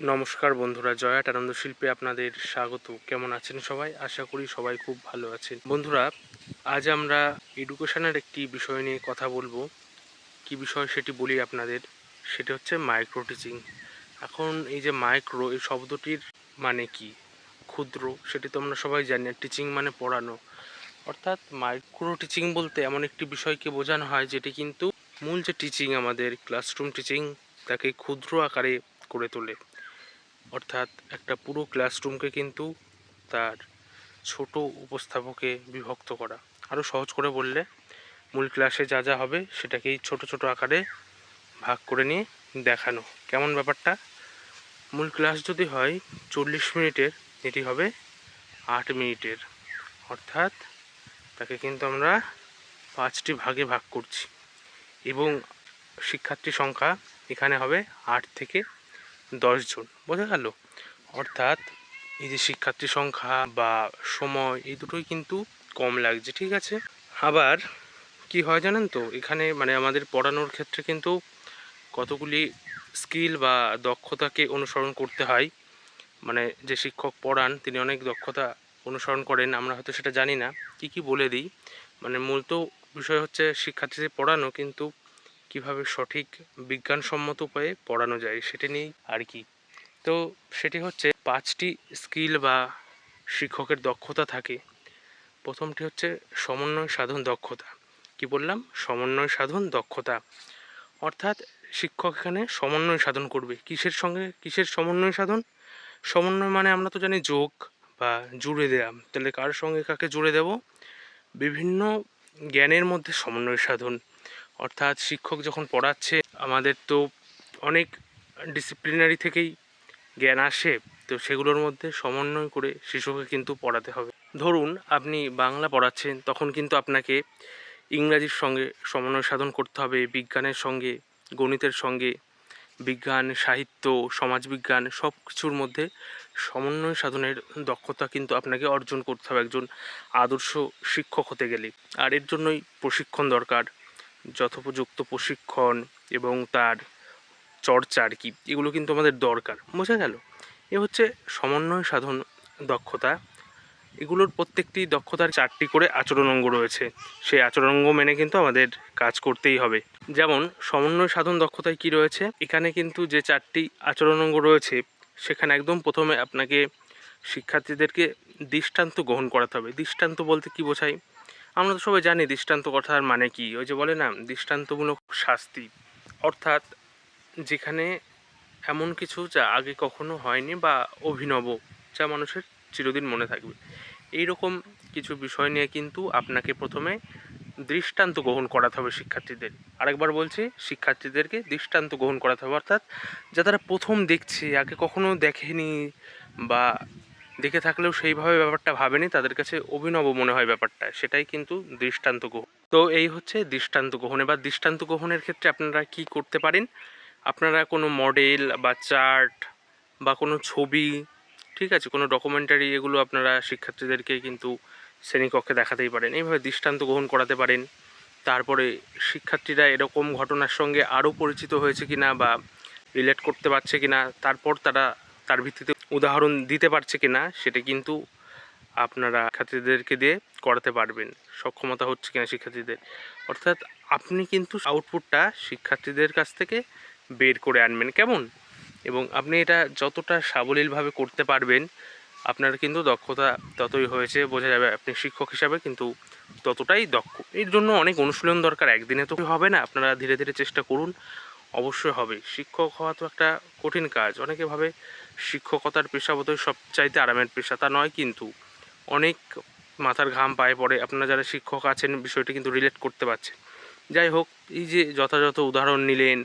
নমস্কার বন্ধুরা জয়াট আনন্দ শিল্পে আপনাদের স্বাগত। কেমন আছেন সবাই? আশা করি সবাই খুব ভালো আছেন। বন্ধুরা, আজ আমরা এডুকেশনের একটি বিষয় নিয়ে কথা বলব। কি বিষয় সেটি বলি আপনাদের? সেটা হচ্ছে মাইক্রো টিচিং এখন এই যে মাইক্রো এই শব্দটির মানে কি? ক্ষুদ্র, সেটি তো আমরা সবাই জানি টিচিং মানে পড়ানো। অর্থাৎ মাইক্রো টিচিং বলতে এমন একটি বিষয়কে বোঝানো হয়, যেটি কিন্তু মূল যে টিচিং আমাদের ক্লাসরুম টিচিং তাকে ক্ষুদ্র আকারে করে তোলে। অর্থাৎ একটা পুরো ক্লাসরুমকে কিন্তু তার ছোট উপস্থাপকে বিভক্ত করা। আরও সহজ করে বললে, মূল ক্লাসে যা যা হবে সেটাকেই ছোট ছোট আকারে ভাগ করে নিয়ে দেখানো। কেমন ব্যাপারটা? মূল ক্লাস যদি হয়, চল্লিশ মিনিটের, এটি হবে আট মিনিটের। অর্থাৎ তাকে কিন্তু আমরা পাঁচটি ভাগে ভাগ করছি। এবং শিক্ষার্থী সংখ্যা এখানে হবে আট থেকে দশজন বোঝা গেল? অর্থাৎ এই যে শিক্ষার্থী সংখ্যা বা সময়, এই দুটোই কিন্তু কম লাগছে, ঠিক আছে? আবার কি হয় জানেন তো? এখানে মানে আমাদের পড়ানোর ক্ষেত্রে কিন্তু কতগুলি স্কিল বা দক্ষতাকে অনুসরণ করতে হয়। মানে যে শিক্ষক পড়ান, তিনি অনেক দক্ষতা অনুসরণ করেন, আমরা হয়তো সেটা জানি না। কি কি বলে দিই? মানে মূলত বিষয় হচ্ছে শিক্ষার্থীদের পড়ানো, কিন্তু কীভাবে সঠিক বিজ্ঞানসম্মত উপায়ে পড়ানো যায় সেটা নিয়েই আর কি। তো সেটি হচ্ছে পাঁচটি স্কিল বা শিক্ষকের দক্ষতা থাকে। প্রথমটি হচ্ছে সমন্বয় সাধন দক্ষতা। কি বললাম? সমন্বয় সাধন দক্ষতা। অর্থাৎ শিক্ষক এখানে সমন্বয় সাধন করবে। কিসের সঙ্গে? কিসের সমন্বয় সাধন? সমন্বয় মানে আমরা তো জানি যোগ বা জুড়ে দেওয়া তাহলে কার সঙ্গে কাকে জুড়ে দেব? বিভিন্ন জ্ঞানের মধ্যে সমন্বয় সাধন। অর্থাৎ শিক্ষক যখন পড়াচ্ছে, আমাদের তো অনেক ডিসিপ্লিনারি থেকেই জ্ঞান আসে, তো সেগুলোর মধ্যে সমন্বয় করে শিশুকে কিন্তু পড়াতে হবে। ধরুন, আপনি বাংলা পড়াচ্ছেন, তখন কিন্তু আপনাকে ইংরাজির সঙ্গে সমন্বয় সাধন করতে হবে, বিজ্ঞানের সঙ্গে, গণিতের সঙ্গে, বিজ্ঞান, সাহিত্য, সমাজবিজ্ঞান সব কিছুর মধ্যে সমন্বয় সাধনের দক্ষতা কিন্তু আপনাকে অর্জন করতে হবে একজন আদর্শ শিক্ষক হতে গেলে। আর এর জন্যই প্রশিক্ষণ দরকার। যথোপযুক্ত প্রশিক্ষণ এবং তার চর্চা আর কি, এগুলো কিন্তু আমাদের দরকার। বোঝা গেল? এ হচ্ছে সমন্বয় সাধন দক্ষতা। এগুলোর প্রত্যেকটি দক্ষতার চারটি করে আচরণ অঙ্গ রয়েছে। সেই আচরণ অঙ্গ মেনে কিন্তু আমাদের কাজ করতেই হবে। যেমন, সমন্বয় সাধন দক্ষতায় কি রয়েছে? এখানে কিন্তু যে চারটি আচরণ অঙ্গ রয়েছে, সেখানে একদম প্রথমে আপনাকে শিক্ষার্থীদেরকে দৃষ্টান্ত গ্রহণ করাতে হবে। দৃষ্টান্ত বলতে কি বোঝায়? আমরা তো সবাই জানি দৃষ্টান্ত কথার মানে কি। ওই যে বলে না, দৃষ্টান্তমূলক শাস্তি। অর্থাৎ যেখানে এমন কিছু যা আগে কখনো হয়নি বা অভিনব, যা মানুষের চিরদিন মনে থাকবে। এই রকম কিছু বিষয় নিয়ে কিন্তু আপনাকে প্রথমে দৃষ্টান্ত গ্রহণ করাতে হবে শিক্ষার্থীদের। আরেকবার বলছি, শিক্ষার্থীদেরকে দৃষ্টান্ত গ্রহণ করাতে হবে। অর্থাৎ যা তারা প্রথম দেখছে, আগে কখনো দেখেনি বা দেখে থাকলেও সেইভাবে ব্যাপারটা ভাবেনি, তাদের কাছে অভিনব মনে হয় ব্যাপারটা, সেটাই কিন্তু দৃষ্টান্ত গ্রহণ। তো এই হচ্ছে দৃষ্টান্ত গ্রহণ। এবার দৃষ্টান্ত গ্রহণের ক্ষেত্রে আপনারা কি করতে পারেন? আপনারা কোনো মডেল বা চার্ট বা কোনো ছবি, ঠিক আছে, কোনো ডকুমেন্টারি এগুলো আপনারা শিক্ষার্থীদেরকে কিন্তু শ্রেণীকক্ষে দেখাতেই পারেন। এইভাবে দৃষ্টান্ত গ্রহণ করাতে পারেন। তারপরে শিক্ষার্থীরা এরকম ঘটনার সঙ্গে আরও পরিচিত হয়েছে কিনা বা রিলেট করতে পারছে কিনা, তারপর তারা, তার ভিত্তিতে উদাহরণ দিতে পারছে কি না সেটা কিন্তু আপনারা শিক্ষার্থীদেরকে দিয়ে করাতে পারবেন। সক্ষমতা হচ্ছে কিনা শিক্ষার্থীদের। অর্থাৎ আপনি কিন্তু আউটপুটটা শিক্ষার্থীদের কাছ থেকে বের করে আনবেন। কেমন? এবং আপনি এটা যতটা সাবলীলভাবে করতে পারবেন, আপনার কিন্তু দক্ষতা ততই হয়েছে, বোঝা যাবে আপনি শিক্ষক হিসাবে কিন্তু ততটাই দক্ষ। এর জন্য অনেক অনুশীলন দরকার। একদিনে তো হবে না। আপনারা ধীরে ধীরে চেষ্টা করুন। অবশ্যই হবে। শিক্ষক হওয়া তো একটা কঠিন কাজ। অনেকে ভাবে শিক্ষকতার পেশা বোধহয় সবচাইতে আরামের পেশা। তা নয় কিন্তু। অনেক মাথার ঘাম পায়ে পড়ে। আপনারা যারা শিক্ষক আছেন, বিষয়টি কিন্তু রিলেট করতে পারছেন। যাই হোক, এই যে যথাযথ উদাহরণ নিলেন,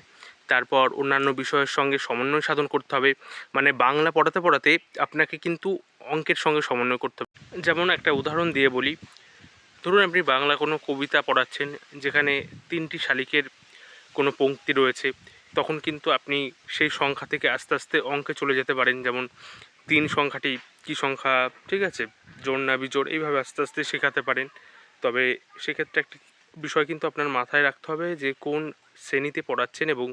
তারপর অন্যান্য বিষয়ের সঙ্গে সমন্বয় সাধন করতে হবে। মানে বাংলা পড়াতে পড়াতে আপনাকে কিন্তু অঙ্কের সঙ্গে সমন্বয় করতে হবে। যেমন একটা উদাহরণ দিয়ে বলি। ধরুন আপনি বাংলা কোনো কবিতা পড়াচ্ছেন, যেখানে তিনটি শালিকের কোনো পঙ্ক্তি রয়েছে, তখন কিন্তু আপনি সেই সংখ্যা থেকে আস্তে আস্তে অঙ্কে চলে যেতে পারেন। যেমন তিন সংখ্যাটি কী সংখ্যা? ঠিক আছে জোড় না বিজোড়, এইভাবে আস্তে আস্তে শেখাতে পারেন। তবে সেক্ষেত্রে একটি বিষয় কিন্তু আপনার মাথায় রাখতে হবে যে, কোন শ্রেণীতে পড়াচ্ছেন এবং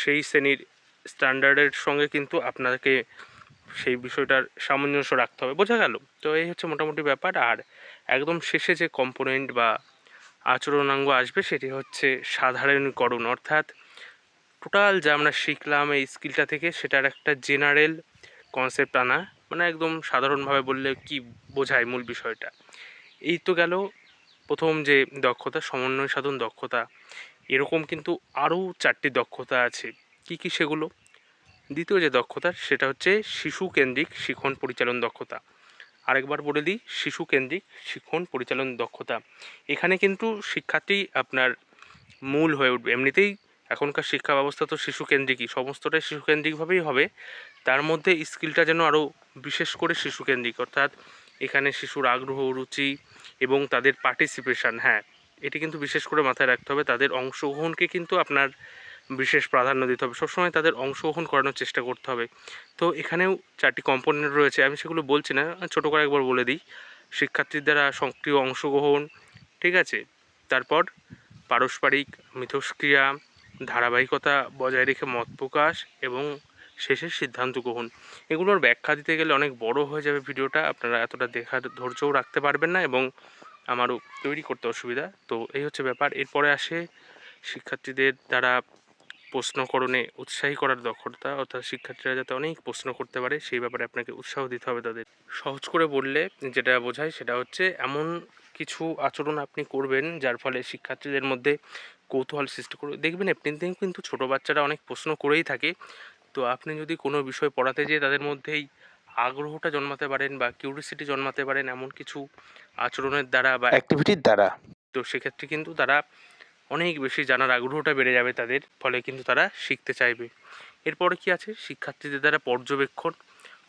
সেই শ্রেণির স্ট্যান্ডার্ডের সঙ্গে কিন্তু আপনাকে সেই বিষয়টার সামঞ্জস্য রাখতে হবে। বোঝা গেল? তো এই হচ্ছে মোটামুটি ব্যাপার। আর একদম শেষে যে কম্পোনেন্ট বা আচরণাঙ্গ আসবে সেটি হচ্ছে সাধারণীকরণ অর্থাৎ টোটাল যা আমরা শিখলাম এই স্কিলটা থেকে সেটার একটা জেনারেল কনসেপ্ট আনা মানে একদম সাধারণভাবে বললে কি বোঝায় মূল বিষয়টা। এই তো গেল প্রথম যে দক্ষতা, সমন্বয় সাধন দক্ষতা। এরকম কিন্তু আরও চারটি দক্ষতা আছে। কি কি সেগুলো? দ্বিতীয় যে দক্ষতা সেটা হচ্ছে শিশু কেন্দ্রিক শিখন পরিচালন দক্ষতা। আরেকবার বলে দিই, শিশু কেন্দ্রিক শিখন পরিচালন দক্ষতা। এখানে কিন্তু শিক্ষার্থী আপনার মূল হয়ে উঠবে। এমনিতেই এখনকার শিক্ষা ব্যবস্থা তো শিশু কেন্দ্রিকই, সমস্তটাই শিশু কেন্দ্রিকভাবেই হবে। তার মধ্যে স্কিলটা যেন আরও বিশেষ করে শিশু কেন্দ্রিক, অর্থাৎ এখানে শিশুর আগ্রহ, রুচি এবং তাদের পার্টিসিপেশান হ্যাঁ এটি কিন্তু বিশেষ করে মাথায় রাখতে হবে। তাদের অংশগ্রহণকে কিন্তু আপনার বিশেষ প্রাধান্য দিতে হবে। সবসময় তাদের অংশগ্রহণ করানোর চেষ্টা করতে হবে। তো এখানেও চারটি কম্পোনেন্ট রয়েছে। আমি সেগুলো বলছি না, ছোটো করে একবার বলে দিই। শিক্ষার্থীর দ্বারা সক্রিয় অংশগ্রহণ, ঠিক আছে? তারপর পারস্পরিক মিথস্ক্রিয়া, ধারাবাহিকতা বজায় রেখে মত প্রকাশ এবং শেষের সিদ্ধান্ত গ্রহণ। এগুলোর ব্যাখ্যা দিতে গেলে অনেক বড় হয়ে যাবে ভিডিওটা। আপনারা এতটা দেখার ধৈর্যও রাখতে পারবেন না এবং আমারও তৈরি করতে অসুবিধা। তো এই হচ্ছে ব্যাপার। এরপরে আসে শিক্ষার্থীদের দ্বারা প্রশ্নকরণে উৎসাহী করার দক্ষতা অর্থাৎ শিক্ষার্থীরা যাতে অনেক প্রশ্ন করতে পারে সেই ব্যাপারে আপনাকে উৎসাহ দিতে হবে তাদের। সহজ করে বললে যেটা বোঝায় সেটা হচ্ছে এমন কিছু আচরণ আপনি করবেন যার ফলে শিক্ষার্থীদের মধ্যে কৌতূহল সৃষ্টি করবে। দেখবেন এমনিতেই কিন্তু ছোটো বাচ্চারা অনেক প্রশ্ন করেই থাকে। তো আপনি যদি কোনো বিষয় পড়াতে যেয়ে তাদের মধ্যেই আগ্রহটা জন্মাতে পারেন বা কিউরিসিটি জন্মাতে পারেন এমন কিছু আচরণের দ্বারা বা অ্যাক্টিভিটির দ্বারা। তো সেক্ষেত্রে কিন্তু তারা অনেক বেশি জানার আগ্রহটা বেড়ে যাবে তাদের ফলে কিন্তু তারা শিখতে চাইবে। এরপরে কি আছে? শিক্ষার্থীদের দ্বারা পর্যবেক্ষণ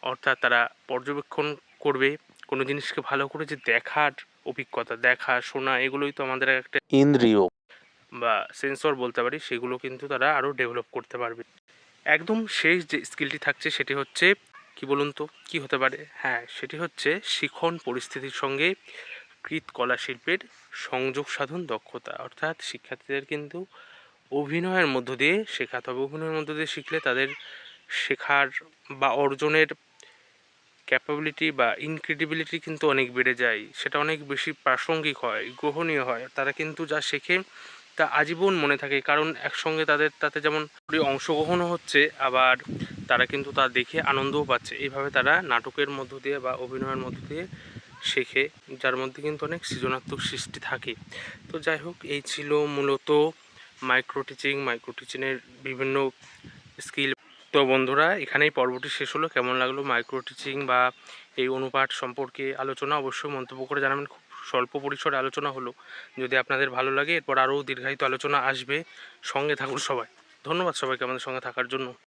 অর্থাৎ তারা পর্যবেক্ষণ করবে কোনো জিনিসকে ভালো করে যে দেখার অভিজ্ঞতা দেখা শোনা এগুলোই তো আমাদের একটা ইন্দ্রিয়। বা সেন্সর বলতে পারি সেগুলো কিন্তু তারা আরও ডেভেলপ করতে পারবে। একদম শেষ যে স্কিলটি থাকছে সেটি হচ্ছে কি বলুন তো কি হতে পারে? হ্যাঁ সেটি হচ্ছে শিখন পরিস্থিতির সঙ্গে কৃত কলা শিল্পের সংযোগ সাধন দক্ষতা। অর্থাৎ শিক্ষার্থীদের কিন্তু অভিনয়ের মধ্য দিয়ে শেখাতে হবে অভিনয়ের মধ্য দিয়ে শিখলে তাদের শেখার বা অর্জনের ক্যাপাবিলিটি বা ইনক্রেডিবিলিটি কিন্তু অনেক বেড়ে যায়। সেটা অনেক বেশি প্রাসঙ্গিক হয়, গ্রহণীয় হয়। তারা কিন্তু যা শেখে তা আজীবন মনে থাকে। কারণ একসঙ্গে তাদের, তাতে যেমন অংশগ্রহণও হচ্ছে, আবার তারা কিন্তু তা দেখে আনন্দও পাচ্ছে। এইভাবে তারা নাটকের মধ্য দিয়ে বা অভিনয়ের মধ্য দিয়ে শেখে, যার মধ্যে কিন্তু অনেক সৃজনাত্মক সৃষ্টি থাকে। তো যাই হোক, এই ছিল মূলত মাইক্রো টিচিং মাইক্রো টিচিংয়ের বিভিন্ন স্কিল তো বন্ধুরা, এখানেই পর্বটি শেষ হলো। কেমন লাগল মাইক্রো টিচিং বা এই অনুপাঠ সম্পর্কে আলোচনা? অবশ্যই মন্তব্য করে জানাবেন। খুব স্বল্প পরিসরে আলোচনা হলো। যদি আপনাদের ভালো লাগে, এরপর আরও দীর্ঘায়িত আলোচনা আসবে। সঙ্গে থাকুন সবাই। ধন্যবাদ সবাইকে আমাদের সঙ্গে থাকার জন্য।